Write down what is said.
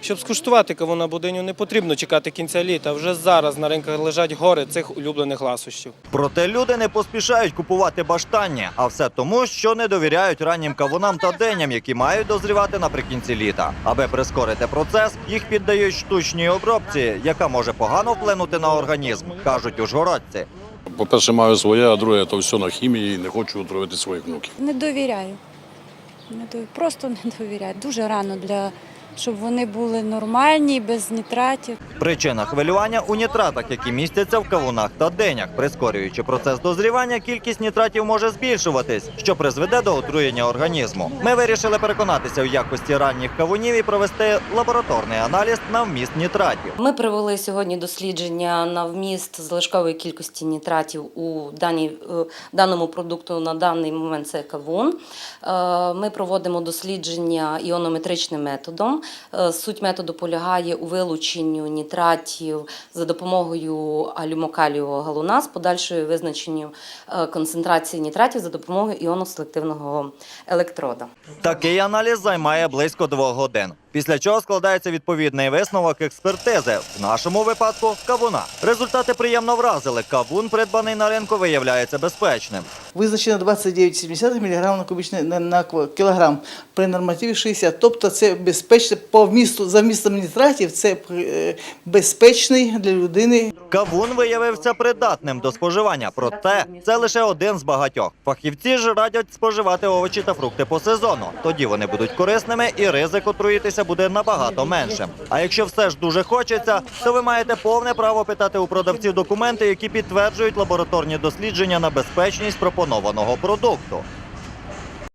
Щоб скуштувати кавуна будиню, не потрібно чекати кінця літа. Вже зараз на ринках лежать гори цих улюблених ласощів. Проте люди не поспішають купувати баштання, а все тому, що не довіряють раннім кавунам та деням, які мають дозрівати наприкінці літа. Аби прискорити процес, їх піддають штучній обробці, яка може погано вплинути на організм, кажуть ужгородці. По-перше, маю своє, а друге, то все на хімії, не хочу отруїти своїх внуків. Не довіряю. Не дов- Просто не довіряю. Дуже рано для щоб вони були нормальні, без нітратів. Причина хвилювання у нітратах, які містяться в кавунах та денях. Прискорюючи процес дозрівання, кількість нітратів може збільшуватись, що призведе до отруєння організму. Ми вирішили переконатися в якості ранніх кавунів і провести лабораторний аналіз на вміст нітратів. Ми провели сьогодні дослідження на вміст залишкової кількості нітратів у даній, е, даному продукту на даний момент це кавун. Е, Ми проводимо дослідження іонометричним методом. Е, Суть методу полягає у вилученню нітратів за допомогою алюмокалієвого галуна з подальшою визначенню е, концентрації нітратів за допомогою іоноселективного електрода. Такий аналіз займає близько двох годин. Після чого складається відповідний висновок експертизи. В нашому випадку кавуна. Результати приємно вразили. Кавун, придбаний на ринку, виявляється безпечним. Визначено 29,7 мг на кубічний на, на кілограм при нормативі 60. Тобто це безпечно по вмісту за вмістом нітратів. Це е, безпечний для людини Кавун виявився придатним до споживання, проте це лише один з багатьох. Фахівці ж радять споживати овочі та фрукти по сезону. Тоді вони будуть корисними і ризик отруїтися буде набагато меншим. А якщо все ж дуже хочеться, то ви маєте повне право питати у продавців документи, які підтверджують лабораторні дослідження на безпечність пропонованого продукту.